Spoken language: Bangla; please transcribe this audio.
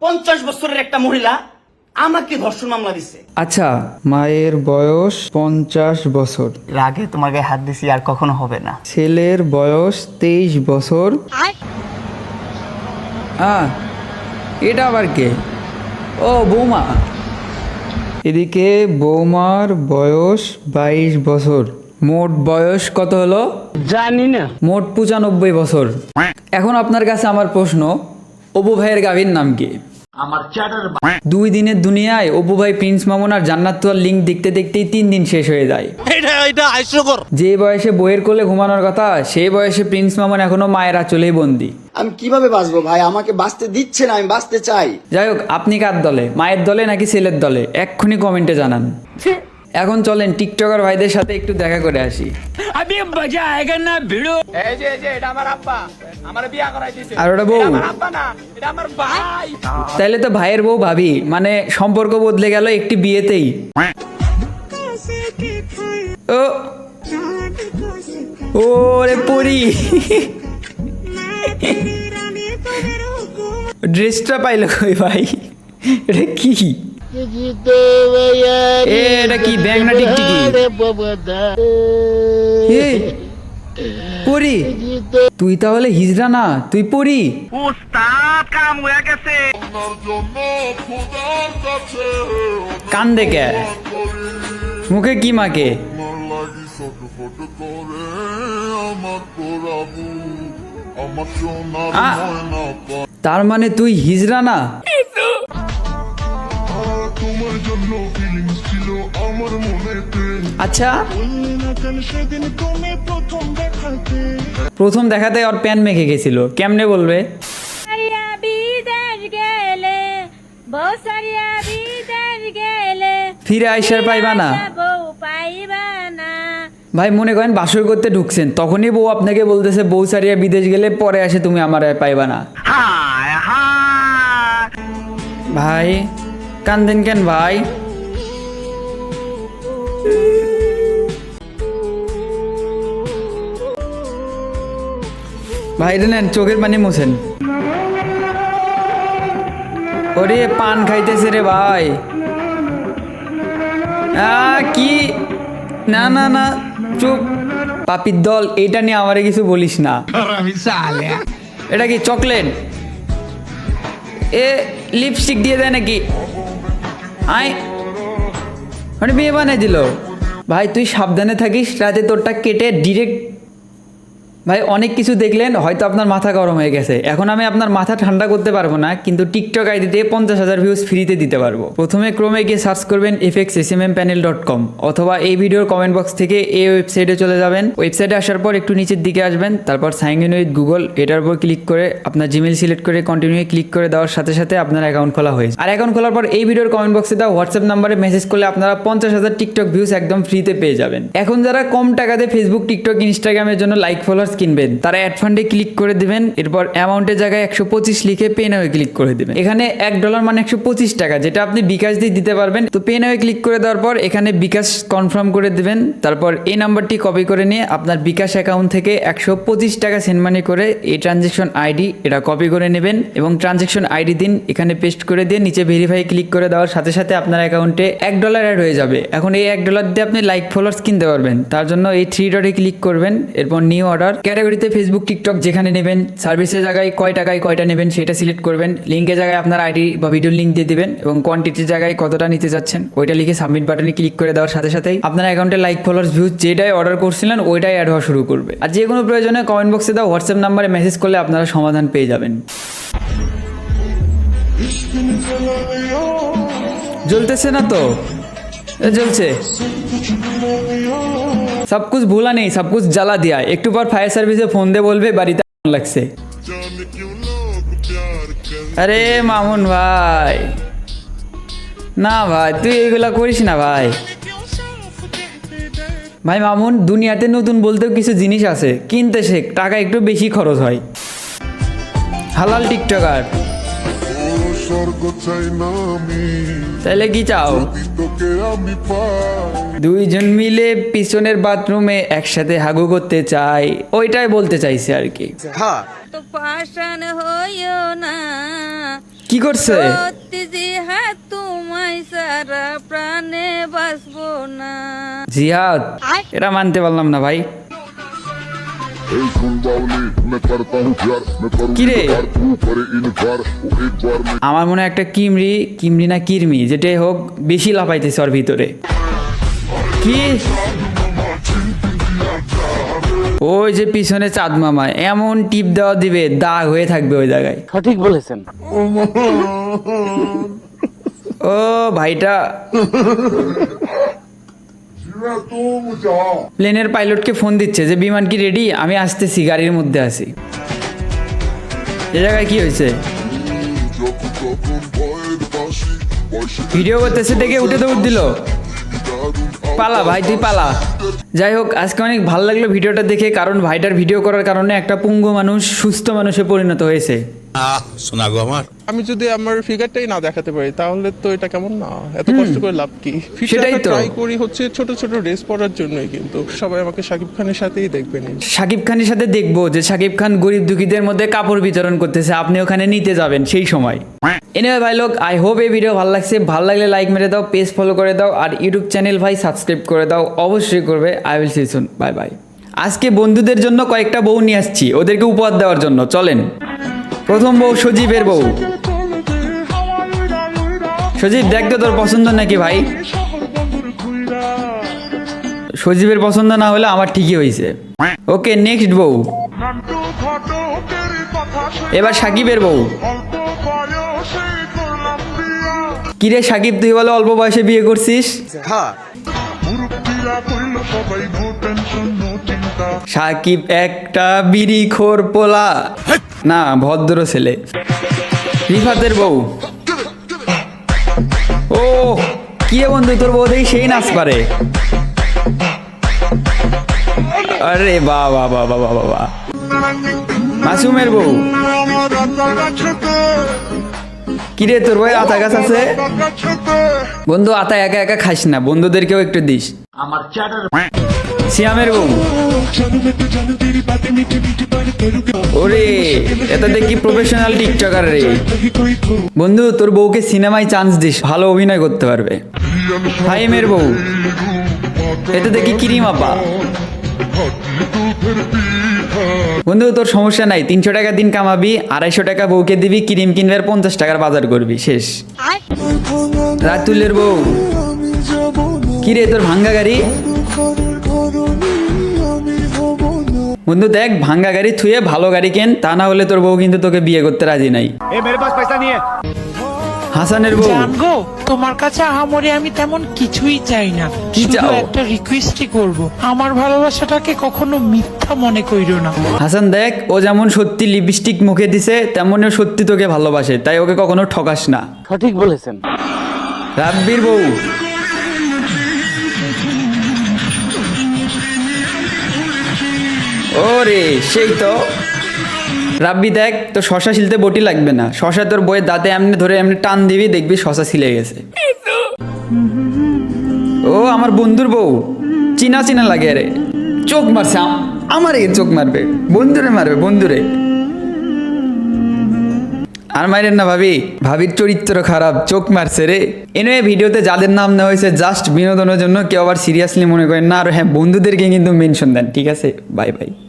পঞ্চাশ বছরের একটা মহিলা আমাকে ধর্ষণ মামলা দিচ্ছে আচ্ছা মায়ের বয়স পঞ্চাশ বছর। রাগে তোমার গায়ে হাত দিছি আর কখনো হবে না। ছেলের বয়স তেইশ বছর। আহ, এটা আবার কে? ও বৌমা। এদিকে বৌমার বয়স বাইশ বছর। মোট বয়স কত হলো? জানি না। মোট পঁচানব্বই বছর। এখন আপনার কাছে আমার প্রশ্ন অপু ভাইয়ের গাভীর নাম কি? আমার দুই দিনের দুনিয়ায় অপু ভাই প্রিন্স মামুনার জান্নাতুয়ার লিঙ্ক দেখতে দেখতেই তিন দিন শেষ হয়ে যায়। যে বয়সে বইয়ের কোলে ঘুমানোর কথা সেই বয়সে প্রিন্স মামুন এখনও মায়েরা চলেই বন্দি। আমি কীভাবে বাঁচবো ভাই? আমাকে বাঁচতে দিচ্ছে না আমি বাঁচতে চাই। যাই হোক আপনি কার দলে? মায়ের দলে নাকি ছেলের দলে? এক্ষুনি কমেন্টে জানান। এখন চলেন টিকটকার ভাইদের সাথে একটু দেখা করে আসি। আমি মজা আয়গা না ভিড়ো এই যে এটা আমার আব্বা। আর ওটা বউ? তাইলে তো ভাইয়ের বউ ভাবি মানে সম্পর্ক বদলে গেল একটি বিয়েতেই। ও ওরে পরি। ড্রেসটা পাইলো কই ভাই? এটা কি? এটা কি? ব্যাং না টিকটিকি পরি তুই তাহলে হিজড়া না তুই পরি কান দেখে মুখে কি মাকে তার মানে তুই হিজড়া না? আচ্ছা। প্রথম দেখাতে ওর প্যান মেখে গেছিল। কেমনে বলবে? ফিরে আইসার পাইবা না। পাইবা না। ভাই মনে করেন বাসর করতে ঢুকছেন তখনই বউ আপনাকে বলতেছে বউ সারিয়া বিদেশ গেলে পরে আসে তুমি আমার আর পাইবা না। ভাই কান্দেন কেন ভাই? ভাই, এটা নেন, চোখের পানি মুছেন। ওরে, পান খাইতেছে রে ভাই। কি? না না না, চুপ। পাপির দল এইটা নিয়ে আমারে কিছু বলিস না। এটা কি, চকলেট? এ লিপস্টিক দিয়ে দেয় নাকি? আই মানে বিয়ে বানিয়ে দিল। ভাই, তুই সাবধানে থাকিস, রাতে তোরটা কেটে ডিরেক্ট ভাই, অনেক কিছু দেখলেন, হয়তো আপনার মাথা গরম হয়ে গেছে। এখন আমি আপনার মাথা ঠান্ডা করতে পারব না, কিন্তু টিকটক আইডিতে পঞ্চাশ হাজার ভিউজ ফ্রিতে দিতে পারব। প্রথমে ক্রমে গিয়ে সার্চ করবেন FX S M M panel dot com অথবা এই ভিডিওর কমেন্ট বক্স থেকে এই ওয়েবসাইটে চলে যাবেন। ওয়েবসাইটে আসার পর একটু নিচের দিকে আসবেন, তারপর সাইন ইন উইথ গুগল এটার উপর ক্লিক করে আপনার জিমেল সিলেক্ট করে কন্টিনিউ ক্লিক করে দেওয়ার সাথে সাথে আপনার অ্যাকাউন্ট খোলা হয়েছে আর অ্যাকাউন্ট খোলার পর এই ভিডিওর কমেন্ট বক্সে দেওয়া হোয়াটসঅ্যাপ নাম্বারে মেসেজ করলে আপনারা পঞ্চাশ হাজার টিকটক ভিউজ একদম ফ্রিতে পেয়ে যাবেন। এখন যারা কম টাকাতে ফেসবুক টিকটক ইনস্টাগ্রামের জন্য লাইক ফলোয়ার্স কিনবেন। তারা অ্যাড ফান্ডে ক্লিক করে দিবেন, এরপর অ্যামাউন্টের জায়গায় একশো পঁচিশ লিখে পে ক্লিক করে দিবেন। এখানে এক ডলার মানে একশো পঁচিশ টাকা, যেটা আপনি বিকাশ দিয়ে দিতে পারবেন। তো পে ক্লিক করে দেওয়ার পর এখানে বিকাশ কনফার্ম করে দিবেন। তারপর এই নাম্বারটি কপি করে নিয়ে আপনার বিকাশ অ্যাকাউন্ট থেকে একশো পঁচিশ টাকা সেন্ড মানি করে এই ট্রানজেকশন আইডি এটা কপি করে নেবেন এবং ট্রানজেকশন আইডি দিন এখানে পেস্ট করে দিয়ে নিচে ভেরিফাই ক্লিক করে দেওয়ার সাথে সাথে আপনার অ্যাকাউন্টে এক ডলার অ্যাড হয়ে যাবে। এখন এই এক ডলার দিয়ে আপনি লাইক ফলোয়ার্স কিনতে পারবেন। তার জন্য এই থ্রি ডটে ক্লিক করবেন, এরপর নিউ অর্ডার ক্যাটাগরিতে ফেসবুক টিকটক যেখানে নেবেন সার্ভিসের জায়গায় কয় টাকায় কয়টা নেবেন সেটা সিলেক্ট করবেন। লিঙ্কের জায়গায় আপনার আইডি বা ভিডিওর লিঙ্ক দিয়ে দিবেন এবং কোয়ান্টিটির জায়গায় কতটা নিতে যাচ্ছেন, ওইটা লিখে সাবমিট বাটনে ক্লিক করে দেওয়ার সাথে সাথেই আপনার অ্যাকাউন্টে লাইক ফলোয়ার্স ভিউজ যেটাই অর্ডার করছিলেন, ওইটাই অ্যাড হওয়া শুরু করবে। আর যে কোনো প্রয়োজনে কমেন্ট বক্সে দাও হোয়াটসঅ্যাপ নাম্বারে মেসেজ করলে আপনারা সমাধান পেয়ে যাবেন। জ্বলতেছে না তো? জ্বলছে সব কুছ ভুলা নেই, সব কুছ জ্বালা দিয়া। একটু পর ফায়ার সার্ভিসে ফোন দিয়ে বলবে, বাড়িতে লাগছে? আরে মামুন ভাই। না ভাই, তুই এগুলা করিস না ভাই। ভাই মামুন, দুনিয়াতে নতুন বলতেও কিছু জিনিস আছে। কিনতে শেখ, টাকা একটু বেশি খরচ হয়। হালাল টিকটকার। স্বর্গ চাই না আমি। তাহলে কি চাও? তোকে আমি পাই। দুইজন মিলে পিছনের বাথরুমে একসাথে হাগু করতে চাই ওইটাই বলতে চাইছে আর কি। তো পাশান হইও না। কি করছে? জিহাদ এটা মানতে পারলাম না ভাই। ए सुन बावली मैं करता हूँ प्यार मैं करूँ কি রে? इनकार, तू करे इनकार वो एक बार में আমার মনে হয় একটা কিমরি কিমরি না কিরমি যেটাই হোক বেশি লাফাইতেছে ওর ভিতরে কি ওই যে পিছনে চাঁদ মামা এমন টিপ দেওয়া দিবে দাগ হয়ে থাকবে ওই জায়গায় সঠিক বলেছেন ও ভাইটা तुम जाओ প্লেনের পাইলটকে ফোন দিচ্ছে যে, বিমান কি রেডি আমি আসতেছি, গাড়ির মধ্যে আছি। এ জায়গায় কি হয়েছে? ভিডিও করতেছে দেখে উঠে দৌড় দিল। পালা ভাই, তুই পালা। যাই হোক, আজকে অনেক ভালো লাগল ভিডিওটা দেখে, কারণ ভাইটার ভিডিও করার কারণে একটা পুঙ্গ মানুষ, সুস্থ মানুষে পরিণত হয়েছে। শোনা গো আমার। আমি যদি আমার ফিগারটাই না দেখাতে পারি তাহলে তো এটা কেমন না? এত কষ্ট করে লাভ কি? সেটাই তো। ট্রাই করি হচ্ছে ছোট ছোট ড্রেস পরার জন্যই কিন্তু। সবাই আমাকে শাকিব খানের সাথেই দেখবেন শাকিব খানের সাথে দেখব যে শাকিব খান গরিব দুঃখীদের মধ্যে কাপড় বিতরণ করতেছে আপনি ওখানে নিতে যাবেন সেই সময়। এনিওয়ে ভাই লোক আই হোপ এই ভিডিও ভালো লাগছে। ভালো লাগলে লাইক মেরে দাও পেজ ফলো করে দাও আর ইউটিউব চ্যানেল ভাই সাবস্ক্রাইব করে দাও অবশ্যই করবে। I will see soon bye bye আজকে বন্ধুদের জন্য কয়েকটা বউ নিয়ে আসছি ওদেরকে উপহার দেওয়ার জন্য। চলেন। প্রথম বউ সজীবের বউ। সজীব দেখ তো তোর পছন্দ নাকি ভাই। সজীবের পছন্দ না হলে আমার ঠিকই হয়েছে ওকে নেক্সট বউ। এবার সাকিবের বউ। কিরে সাকিব তুই বলে অল্প বয়সে বিয়ে করছিস? সাকিব একটা বিড়ি খোর পোলা। না, ভদ্র ছেলে। রিফাতের বউ। ও, কি বন্ধু, তোর বউ দেখি সেই নাচ পারে আরে বাবা বাবা বাবা বা বা বা। মাসুমের বউ। কিরে তোর বই আতা গাছ আছে? বন্ধু আতা একা একা খাস না বন্ধুদেরকেও একটু দিস। আমার সিয়ামের বউ। ওরে এটা দেখি প্রফেশনাল টিকটকার রে। বন্ধু তোর বউকে সিনেমায় চান্স দিস ভালো অভিনয় করতে পারবে। ফাইমের বউ। এটা দেখি কিরিম আপা বন্ধু তোর সমস্যা নাই। তিনশো টাকা দিন কামাবি আড়াইশো টাকা বউকে দিবি ক্রিম কিনবে পঞ্চাশ টাকার বাজার করবি। শেষ। রাতুলের বউ। কি রে তোর ভাঙ্গা গাড়ি? বন্ধু দেখ ভাঙ্গা গাড়ি থুয়ে ভালো গাড়ি কেন তা না হলে তোর বউ কিন্তু তোকে বিয়ে করতে রাজি নাই। হাসানের বউ। জানগো তোমার কাছে আহামরি আমি তেমন কিছুই চাই না। কি শুধু চাও? একটা রিকোয়েস্টই করব। আমার ভালোবাসাটাকে কখনো মিথ্যা মনে কইরো না। হাসান দেখ ও যেমন সত্যি লিপস্টিক মুখে দিছে তেমন ও সত্যি তোকে ভালোবাসে তাই ওকে কখনো ঠকাস না। সঠিক বলেছেন। রাব্বির বউ। ওরে সেই তো। রাব্বি দেখ তো শশা শিলতে বটি লাগবে না। শশা তোর বইয়ের দাঁতে এমনি ধরে এমনি টান দিবি, দেখবি শশা ছিলে গেছে। ও, আমার বন্ধুর বউ। চিনা চিনা লাগে রে। চোখ মারছে, আম- আমারে চোখ মারবে। বন্ধুরে মারবে, বন্ধুরে। আর মাইরেন না ভাবি, ভাবির চরিত্র খারাপ, চোখ মারছে রে। এনে ভিডিওতে যাদের নাম নেওয়া হয়েছে জাস্ট বিনোদনের জন্য কেউ আবার সিরিয়াসলি মনে করেন না। আর হ্যাঁ বন্ধুদেরকে কিন্তু মেনশন দেন, ঠিক আছে? Bye bye